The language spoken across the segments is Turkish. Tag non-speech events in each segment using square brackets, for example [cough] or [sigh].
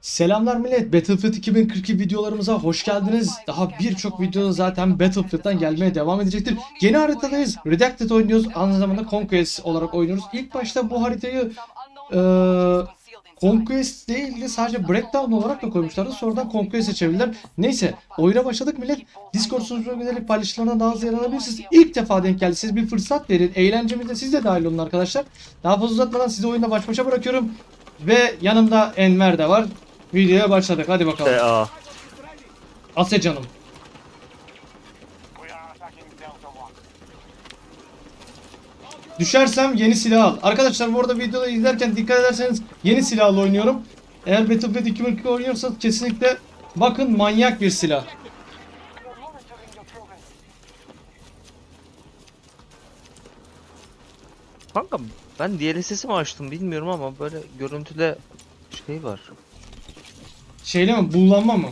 Selamlar millet. Battlefield 2042 videolarımıza hoş geldiniz. Daha birçok videoda zaten Battlefield'dan gelmeye devam edecektir. Yeni haritadayız. Redacted oynuyoruz. Aynı zamanda Conquest olarak oynuyoruz. İlk başta bu haritayı eee Conquest değil de sadece Breakdown olarak da koymuşlardı. Sonradan Conquest'e çevirdiler. Neyse oyuna başladık millet. Discord sunucuna giderek paylaşımlarına daha hızlı yer alabilirsiniz. İlk defa denk geldi. Siz bir fırsat verin. Eğlencemizde siz de dahil olun arkadaşlar. Daha fazla uzatmadan sizi oyunda baş başa bırakıyorum. Ve yanımda Enver de var. Videoya başladık. Hadi bakalım. TA. Asya canım. Düşersem yeni silah al. Arkadaşlar bu arada videoda izlerken dikkat ederseniz yeni silahla oynuyorum. Eğer Battlefield 2042 oynuyorsanız kesinlikle bakın manyak bir silah. Kanka ben DLSS'i mi açtım bilmiyorum ama böyle görüntüde şey var. Şeyle mi? Buğulanma mı?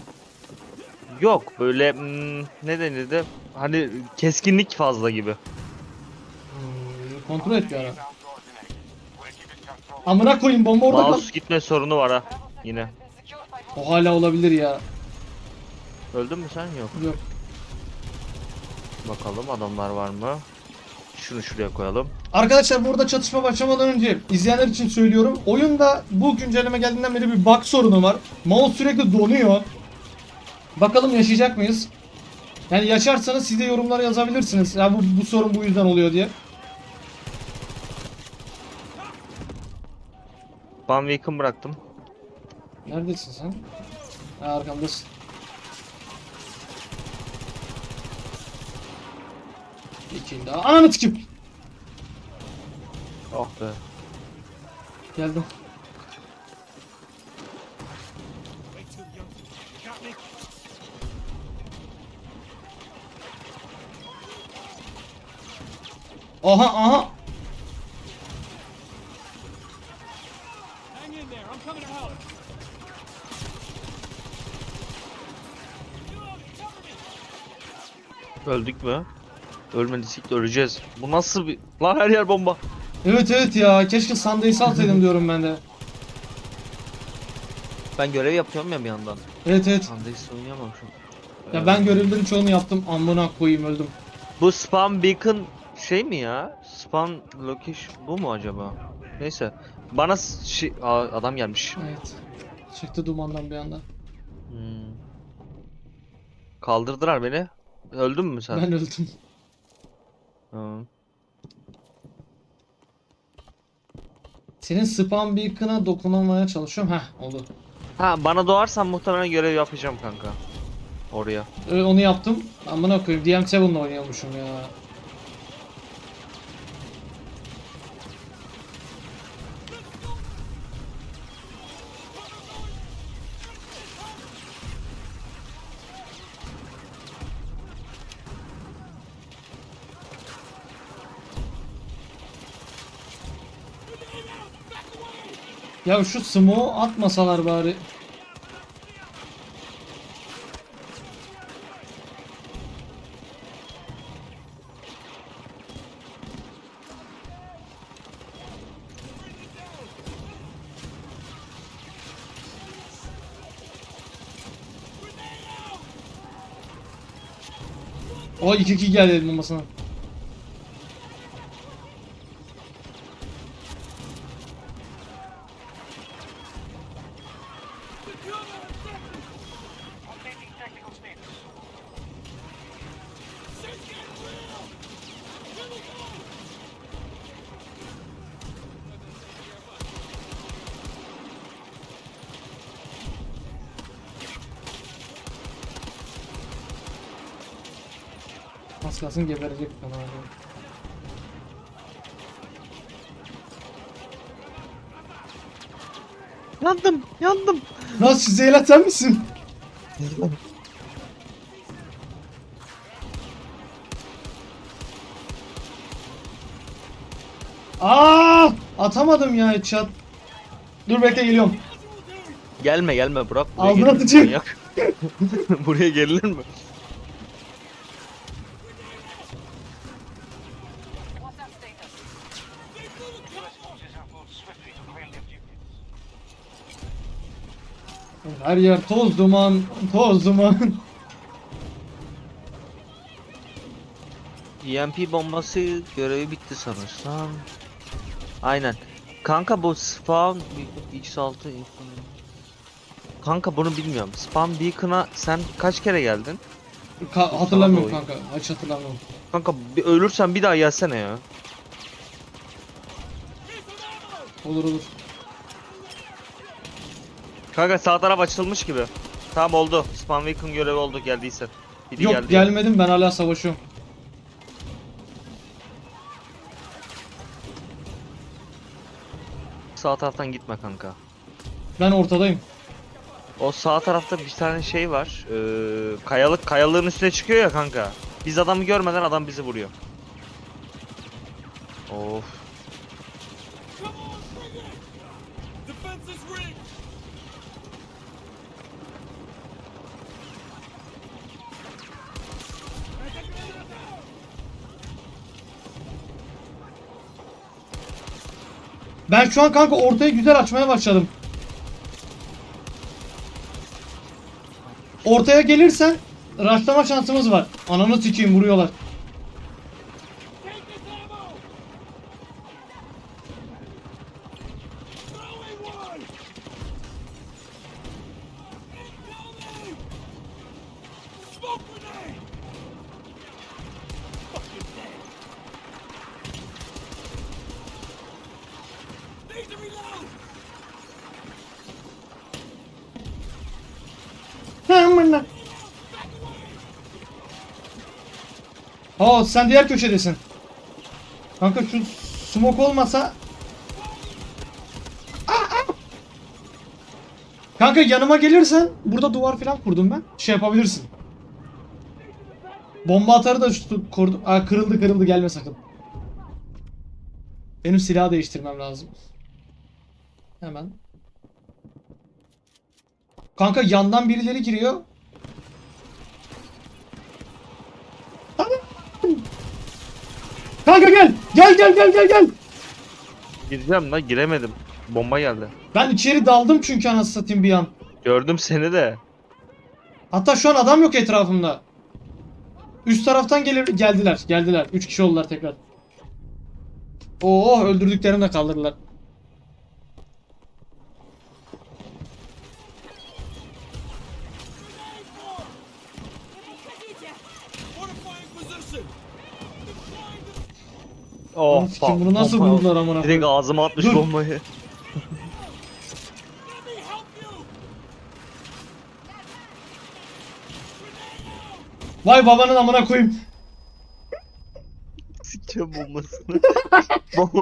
Yok böyle hmm, ne denirdi? Hani keskinlik fazla gibi. Hmm, kontrol et bir ara. Amına koyayım bomba orada kal. Mouse gitme sorunu var ha yine. O hala olabilir ya. Öldün mü sen? Yok. Yok. Bakalım adamlar var mı? Şunu şuraya koyalım. Arkadaşlar burada çatışma başlamadan önce izleyenler için söylüyorum. Oyunda bu güncelleme geldiğinden beri bir bug sorunu var. Mouse sürekli donuyor. Bakalım yaşayacak mıyız? Yani yaşarsanız siz de yorumlara yazabilirsiniz. Ya bu, bu sorun bu yüzden oluyor diye. Ban Beacon bıraktım. Neredesin sen? Ha, arkamdasın. İkinci daha. Ananı tüküm. Oh be. Geldim. Aha aha. Hang in there. I'm coming to help. Öldük mü? Ölmediysek de öleceğiz. Bu nasıl bir... Lan her yer bomba. Evet evet ya keşke sandalyeyi salsaydım diyorum ben de. Ben görev yapıyorum ya bir yandan. Evet evet. Sandalye'si oynayamam şu an. Ya ben görevlerin çoğunu yaptım. Amına koyayım öldüm. Bu spam beacon şey mi ya? Spam location bu mu acaba? Neyse. Bana şey Aa, adam gelmiş. Evet. Çıktı dumandan bir anda. Hmm. Kaldırdılar beni. Öldün mü sen? Ben öldüm. Senin spam beacon'a dokunamaya çalışıyorum. Heh oldu. Ha bana doğarsan muhtemelen görev yapacağım kanka. Oraya. Ö- Onu yaptım. Amına koyayım. DM7'la oynuyormuşum ya. Ya şu smoke'u atmasalar bari. O 2-2 geldi elin bombasına. Az kalsın geberecek bana. Yandım, yandım. Nasıl Zeyla sen misin? Aa! Atamadım ya headshot. Dur bekle geliyorum. Gelme gelme Burak. buraya Aldın gelir mi atıcı. manyak? [laughs] buraya gelir mi? Her yer toz duman, toz duman. EMP bombası görevi bitti sanırsam. Aynen. Kanka bu spawn X6 Kanka bunu bilmiyorum. Spawn Beacon'a sen kaç kere geldin? Ka- hatırlamıyorum kanka. Hiç hatırlamıyorum. Kanka bir ölürsen bir daha gelsene ya. Olur olur. Kanka sağ taraf açılmış gibi. Tamam oldu. Spawn Beacon görevi oldu geldiysen. Biri Yok geldi. gelmedim ben hala savaşıyorum. Sağ taraftan gitme kanka. Ben ortadayım. O sağ tarafta bir tane şey var. Ee, kayalık kayalığın üstüne çıkıyor ya kanka. Biz adamı görmeden adam bizi vuruyor. Of. Ben şu an kanka ortayı güzel açmaya başladım. Ortaya gelirsen raşlama şansımız var. Ananı sikeyim vuruyorlar. Aa sen diğer köşedesin. Kanka şu smoke olmasa Aa! Kanka yanıma gelirsen burada duvar falan kurdum ben. Şey yapabilirsin. Bomba atarı da şu kurdum. Aa kırıldı kırıldı gelme sakın. Benim silahı değiştirmem lazım. Hemen. Kanka yandan birileri giriyor. Kanka gel. Gel gel gel gel gel. Gireceğim lan giremedim. Bomba geldi. Ben içeri daldım çünkü anasını satayım bir an. Gördüm seni de. Hatta şu an adam yok etrafımda. Üst taraftan gelir geldiler. Geldiler. 3 kişi oldular tekrar. Oo öldürdüklerini de kaldırdılar. Oh, Anasını satayım, bunu nasıl bomba- buldular amına Direkt koyayım? ağzıma atmış Dur. bombayı. Vay babanın amına koyayım. Sikeceğim bombasını. Bomba...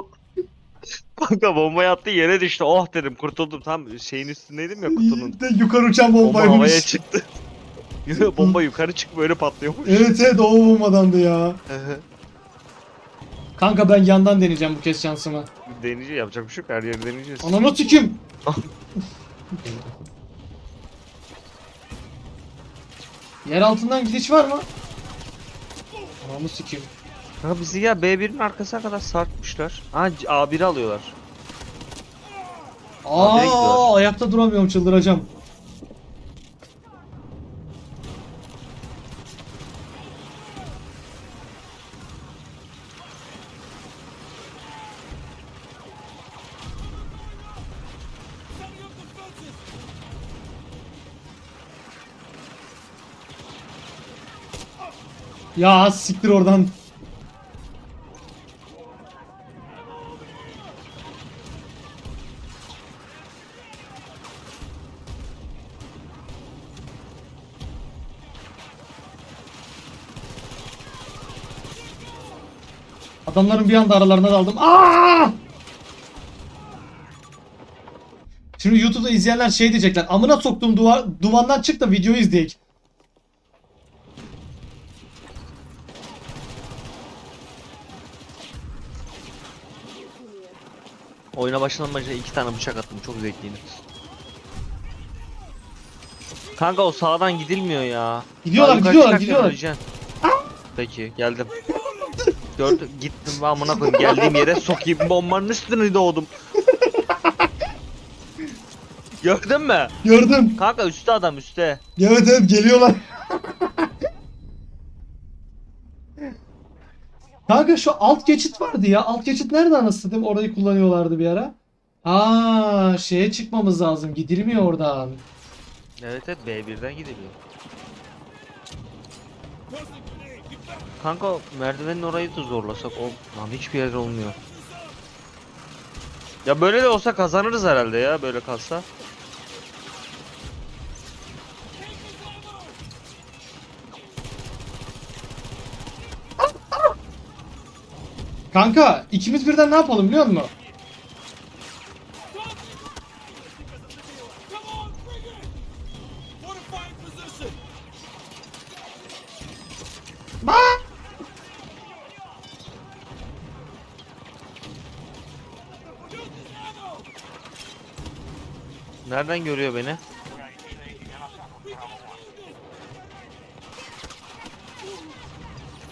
Kanka bombayı attı yere düştü. Oh dedim kurtuldum. Tam şeyin üstündeydim ya kutunun. De yukarı uçan Bomba havaya bombaymış. çıktı. [laughs] Bomba yukarı çıkıp böyle patlıyormuş. Evet evet o bombadandı ya. Kanka ben yandan deneyeceğim bu kez şansımı. Deneyeceğiz yapacak bir şey yok. Her yeri deneyeceğiz. Ananı sikim. [laughs] Yer altından gidiş var mı? Ananı sikim. Ha bizi ya B1'in arkasına kadar sarkmışlar. Ha C- A1'i alıyorlar. Gidiyorlar? Aa ayakta duramıyorum çıldıracağım. Ya siktir oradan. Adamların bir anda aralarına daldım. Aa! Şimdi YouTube'da izleyenler şey diyecekler. Amına soktuğum duvar, dumandan çık da videoyu izleyek. Oyuna başlamadan iki tane bıçak attım. Çok zevkliydi. Kanka o sağdan gidilmiyor ya. Gidiyorlar, yukarı gidiyorlar, çıkarken gidiyorlar. öleceksin. Peki geldim. Gördüm gittim ve amına koyayım geldiğim yere sokayım bombanın üstüne doğdum. Gördün mü? Gördüm. Kanka üstte adam üstte. Evet evet geliyorlar. Kanka şu alt geçit vardı ya. Alt geçit nerede anasını satayım? Orayı kullanıyorlardı bir ara. Aa, şeye çıkmamız lazım. Gidilmiyor oradan. Evet evet B1'den gidiliyor. Kanka merdivenin orayı da zorlasak o lan hiçbir yer olmuyor. Ya böyle de olsa kazanırız herhalde ya böyle kalsa. Kanka ikimiz birden ne yapalım biliyor musun? Ammo. Nereden görüyor beni?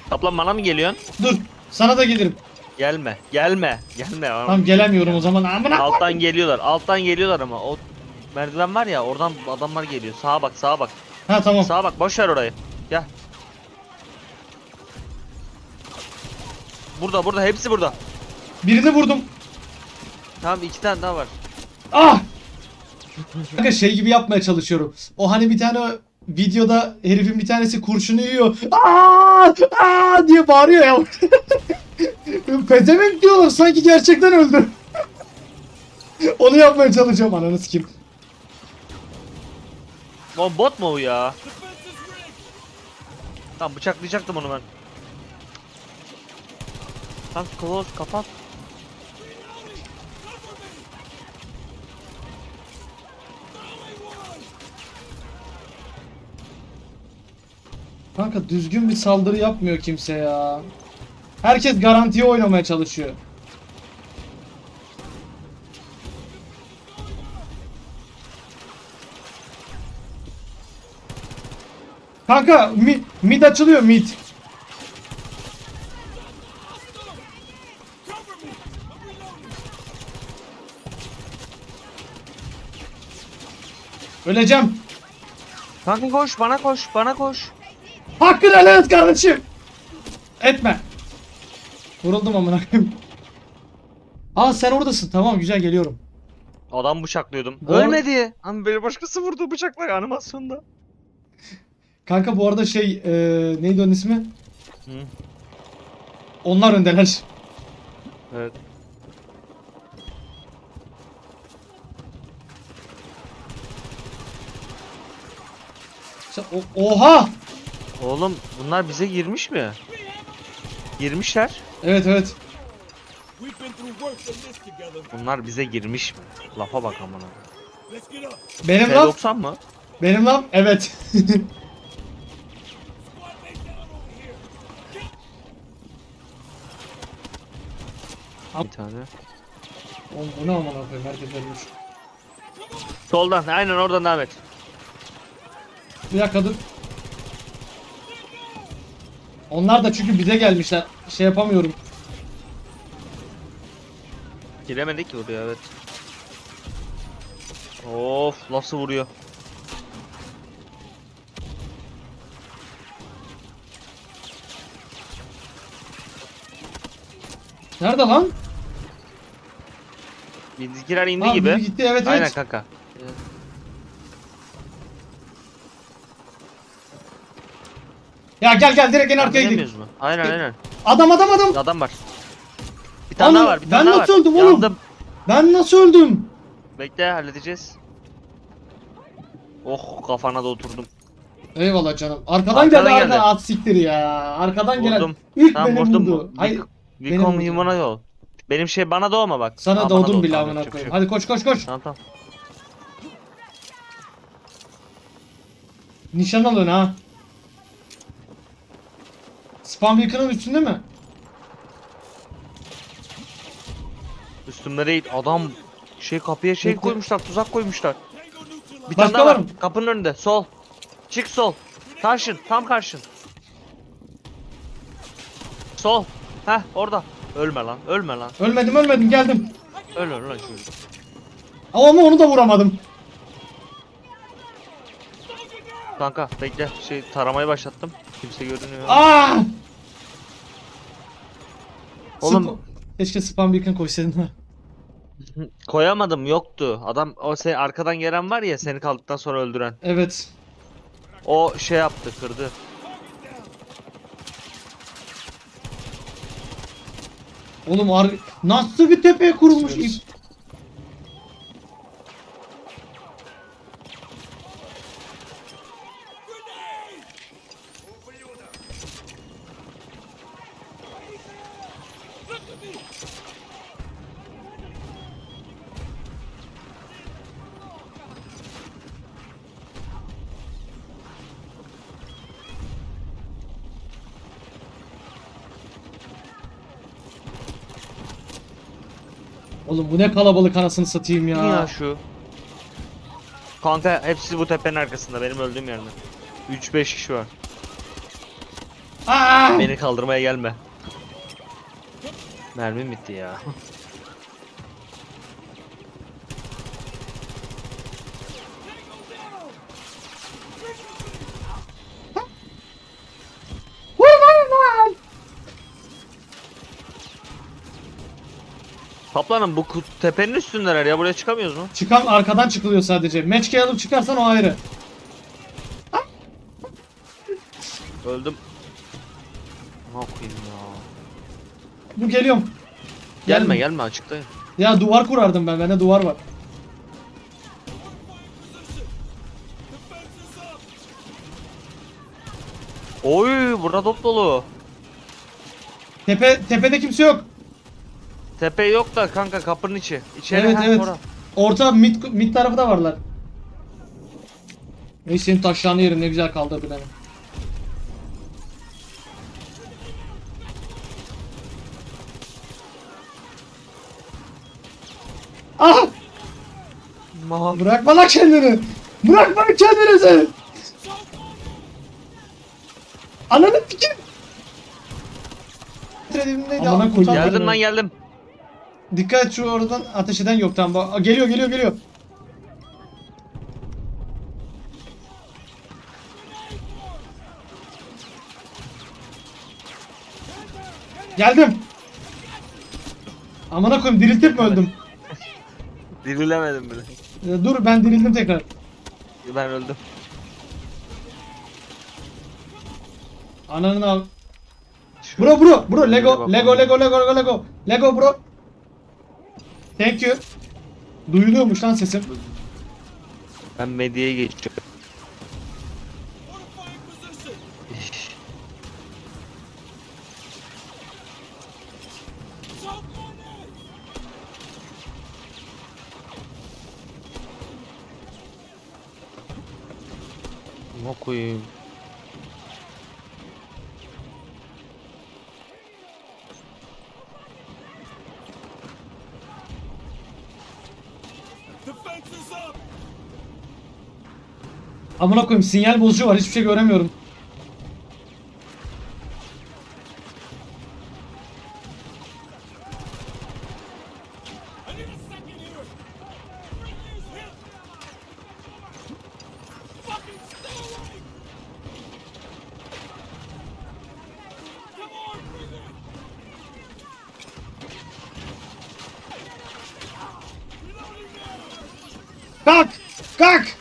Kaplan bana mı geliyorsun? Dur. Sana da gelirim. Gelme, gelme, gelme. Tamam gelemiyorum o zaman. Amına. Alttan geliyorlar, alttan geliyorlar ama o merdiven var ya oradan adamlar geliyor. Sağa bak, sağa bak. Ha tamam. Sağa bak, boş ver orayı. Gel. Burada, burada, hepsi burada. Birini vurdum. Tamam iki tane daha var. Ah! Kanka şey gibi yapmaya çalışıyorum. O hani bir tane videoda herifin bir tanesi kurşunu yiyor. Aa! Aa! diye bağırıyor ya. [laughs] Pezevenk diyorlar sanki gerçekten öldü. [laughs] Onu yapmaya çalışıyorum ananı sikeyim. Lan bot mu o ya? Tamam bıçaklayacaktım onu ben. Lan close kapat. Kanka düzgün bir saldırı yapmıyor kimse ya. Herkes garantiye oynamaya çalışıyor. Kanka mid, mid açılıyor mid. Öleceğim. Kanka koş, bana koş, bana koş. Hakkını helal et kardeşim. Etme. Vuruldum amına koyayım. Aa sen oradasın. Tamam güzel geliyorum. Adam bıçaklıyordum. Bu Ölmedi. Ama beni başkası vurdu bıçakla animasyonda. Kanka bu arada şey e, neydi onun ismi? Hı. Onlar öndeler. Evet. Sen- o- oha! Oğlum bunlar bize girmiş mi? Girmişler. Evet evet. Bunlar bize girmiş mi? Lafa bak amına. Benim laf. T90 mı? Benim laf. Evet. [laughs] Bir tane. Oğlum bu ne amına koyayım herkes ölmüş. Soldan aynen oradan devam et. Bir dakika dur. Onlar da çünkü bize gelmişler. Şey yapamıyorum. Giremedik ki oraya evet. Of nasıl vuruyor. Nerede lan? Bizimkiler indi Ha, gibi. gitti evet Aynen evet. kanka. Ya gel gel direkt en arkaya mu? Aynen aynen. Adam adam adam. Adam var. Bir tane Ana, daha var. Bir tane ben daha nasıl var. öldüm oğlum? Yandım. Ben nasıl öldüm? Bekle halledeceğiz. Oh kafana da oturdum. Eyvallah canım. Arkadan, Arkadan geldi, geldi. arkadan at siktir ya. Arkadan gelen Vurdum. ilk Tamam beni vurdum. vurdu. Hayır We benim vurdum. humana yol. Benim şey bana doğma bak. sana Aa, bana doğdum doğdu, bile tamam, amına yapacak bir koyayım. şey yok. Hadi koş koş koş. Tamam tamam. Nişan alın ha. Spam beacon'ın üstünde mi? Üstümde değil. Adam şey kapıya şey Bekle. koymuşlar. Tuzak koymuşlar. Bir Başka tane daha var var. mı? Kapının önünde. Sol. Çık sol. Karşın. Tam karşın. Sol. Heh orada. Ölme lan. Ölme lan. Ölmedim ölmedim geldim. Öl öl lan şöyle. Ama onu da vuramadım. Kanka bekle şey taramayı başlattım. Kimse görünüyor. Aa! Oğlum- Sp- Keşke spam beacon koysaydın ha. [laughs] Koyamadım yoktu. Adam o sen arkadan gelen var ya seni kaldıktan sonra öldüren. Evet. O şey yaptı kırdı. Oğlum ar nasıl bir tepeye kurulmuş ip? Bu ne kalabalık anasını satayım ya. Ya. şu. Kanka hepsi bu tepenin arkasında benim öldüğüm yerde. 3-5 kişi var. Aa! Beni kaldırmaya gelme. Mermim bitti ya. [laughs] Kaplanım bu ku- tepenin üstündeler ya buraya çıkamıyoruz mu? Çıkan arkadan çıkılıyor sadece. Matchkey alıp çıkarsan o ayrı. Öldüm. Ne yapayım ya? Dur geliyorum. Gelme Gelme. gelme açıktayım. Ya duvar kurardım ben. Bende duvar var. Oy burada top dolu. Tepe tepede kimse yok. Tepe yok da kanka kapının içi. İçeri Evet, ha, evet. Orta mid, mid tarafı da varlar. Neyse senin taşlarını yerim ne güzel kaldırdı beni. Ah! Ma- Bırakma lan kendini! Bırakma kendinizi! Ananı fikir! Amına koyayım. Geldim lan geldim. Dikkat şu oradan ateş eden yok tamam. Bak- Geliyor geliyor geliyor. Geldim. Amına koyayım diriltip mi öldüm? Dirilemedim bile. Ee, Dur ben dirildim tekrar. Ben öldüm. Ananı al. Bro bro bro. Lego Lego Lego Lego Lego Lego bro. Thank you. Duyuluyormuş lan sesim. Ben medyaya geçiyorum. Amına koyayım sinyal bozucu var hiçbir şey göremiyorum. I need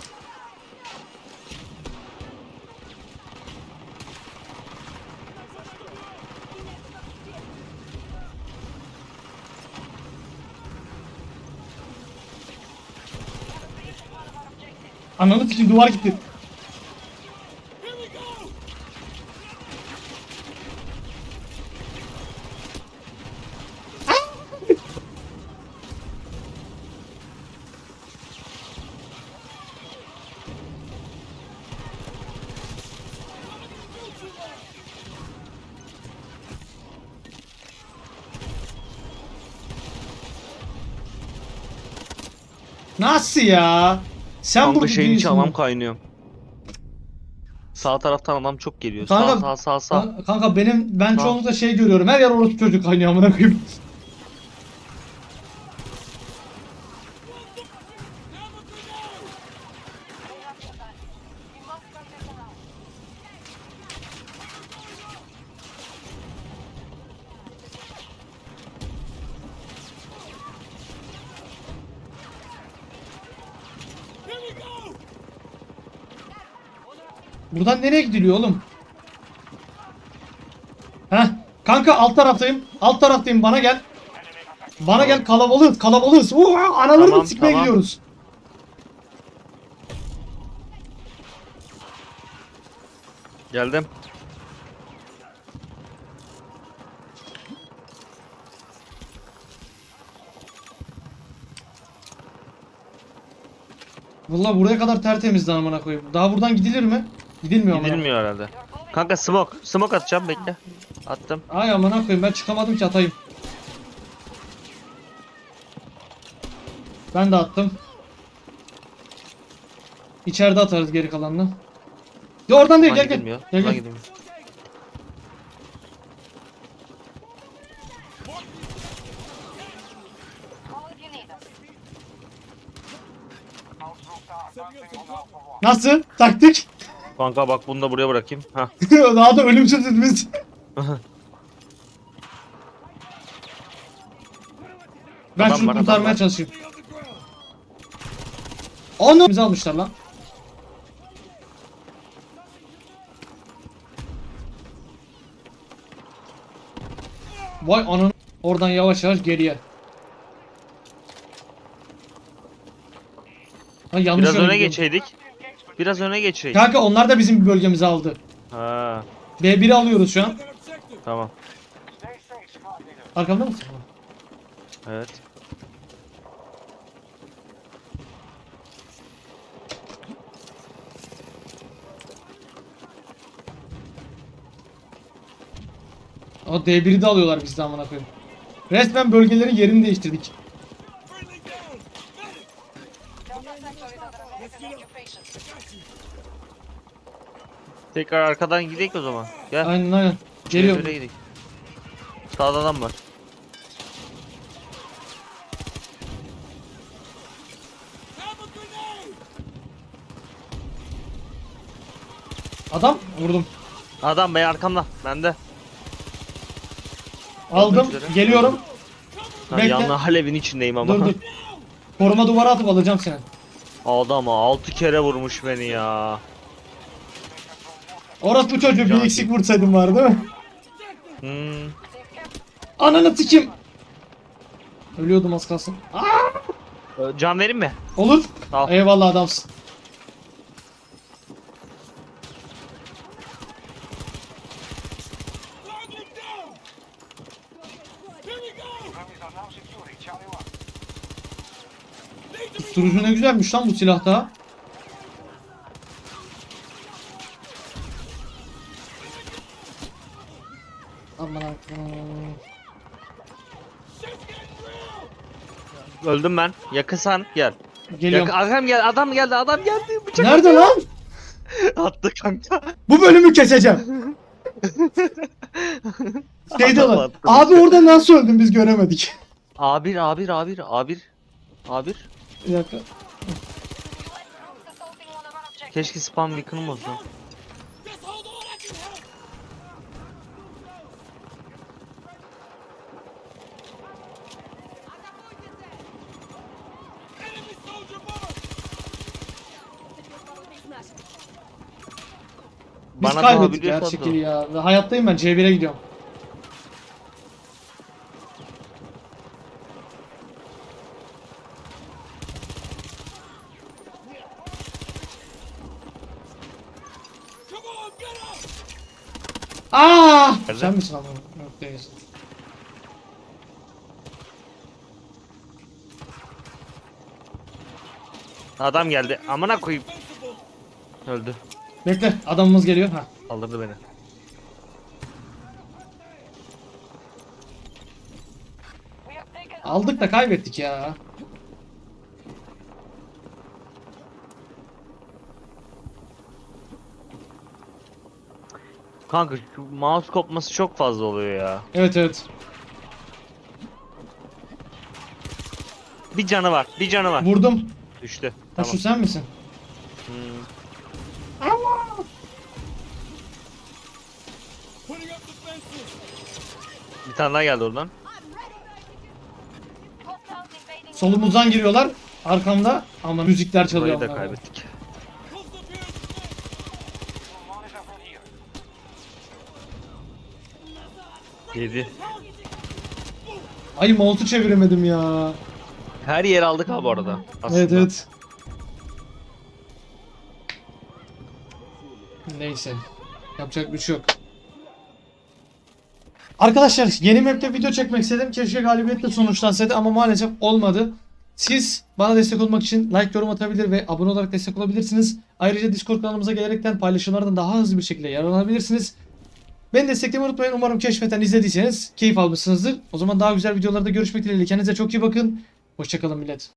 Ananı sikeyim duvar gitti. Here we go. Nasıl ya? Sen Kanka burada şeyin içi değilsin. anam kaynıyor. Sağ taraftan adam çok geliyor. Kanka- Sağ sağ sağ sağ. Kanka, benim ben Sağ. çoğunlukla şey görüyorum. Her yer orospu çocuk kaynıyor amına koyayım. Buradan nereye gidiliyor oğlum? Heh. Kanka alt taraftayım. Alt taraftayım. Bana gel. Bana gel kalabalığız. Kalabalığız. Oo, analarını Tamam, sikmeye tamam. gidiyoruz. Geldim. Vallahi buraya kadar tertemizdi amına koyayım. Daha buradan gidilir mi? Gidilmiyor amına. Gidilmiyor herhalde. Kanka smoke. Smoke atacağım bekle. Attım. Ay amına koyayım ben çıkamadım ki atayım. Ben de attım. İçeride atarız geri kalanını. Ya oradan değil gel gel. gidilmiyor. Gel gel. gidilmiyor. İf you need us. Nasıl? Taktik? Kanka bak bunu da buraya bırakayım. Hah. [laughs] Daha da ölümsüzüz biz. [laughs] ben Adam şunu var, adam kurtarmaya var. ground. Onu bizi almışlar lan. Vay ananı. Oradan yavaş yavaş geriye. Ha, yanlış Biraz öne gidiyorum. geçeydik. Biraz öne geçeydik. Kanka onlar da bizim bölgemizi aldı. Ha, B1'i alıyoruz şu an. Tamam. Arkamda mısın? Evet. O D1'i de alıyorlar bizden amına koyayım. Resmen bölgelerin yerini değiştirdik. Tekrar arkadan gidelim o zaman. Gel. Aynen aynen. Geliyor. Böyle gidelim. Sağda adam var. Adam vurdum. Adam bey arkamda. Bende. Aldım. üzere. Geliyorum. Ha, Bekle. yanına Halev'in içindeyim ama. Dur dur. Koruma duvarı atıp alacağım seni. Adam 6 kere vurmuş beni ya. Orası bu çocuğu bir eksik vursaydım var değil mi? Hmm. Ananı sikim. Ölüyordum az kalsın. Ee, Can vereyim mi? Olur. Al. Eyvallah adamsın. Target down. Here we go. Enemies are now securing Charlie 1. Need to be Susturucu ne güzelmiş lan bu silahta. Aman Öldüm ben. Yakınsan gel. Geliyorum. Yakın, adam geldi. Adam geldi. Adam geldi. Bıçak Nerede lan? [laughs] attı kanka. Bu bölümü keseceğim. [laughs] Şeyde Adam lan. attı Abi orada nasıl öldün biz göremedik. A1 A1 A1 A1 A1 Bir dakika. Keşke spam beacon'ım olsa. Biz Bana kaybettik ya şekil ya. Ve Hayattayım ben C1'e gidiyorum. Aa! Nerede? Sen misin ama? Yok değilsin. Adam geldi. Amına koyayım. Öldü. Bekle adamımız geliyor. Ha. Kaldırdı beni. Aldık da kaybettik ya. Kanka şu mouse kopması çok fazla oluyor ya. Evet evet. Bir canı var. Bir canı var. Vurdum. Düştü. Ha Tamam. şu sen misin? Hmm. Bir tane daha geldi oradan. Solumuzdan giriyorlar. Arkamda ama müzikler çalıyor. Burayı da kaybettik. Yedi. Ay mouse'u çeviremedim ya. Her yer aldık ha bu arada. Aslında. Evet evet. Neyse. Yapacak bir şey yok. Arkadaşlar yeni map'te video çekmek istedim. Keşke galibiyetle sonuçlansaydı ama maalesef olmadı. Siz bana destek olmak için like yorum atabilir ve abone olarak destek olabilirsiniz. Ayrıca Discord kanalımıza gelerekten paylaşımlardan daha hızlı bir şekilde yararlanabilirsiniz. Beni desteklemeyi unutmayın. Umarım keşfeten izlediyseniz keyif almışsınızdır. O zaman daha güzel videolarda görüşmek dileğiyle. Kendinize çok iyi bakın. Hoşçakalın millet.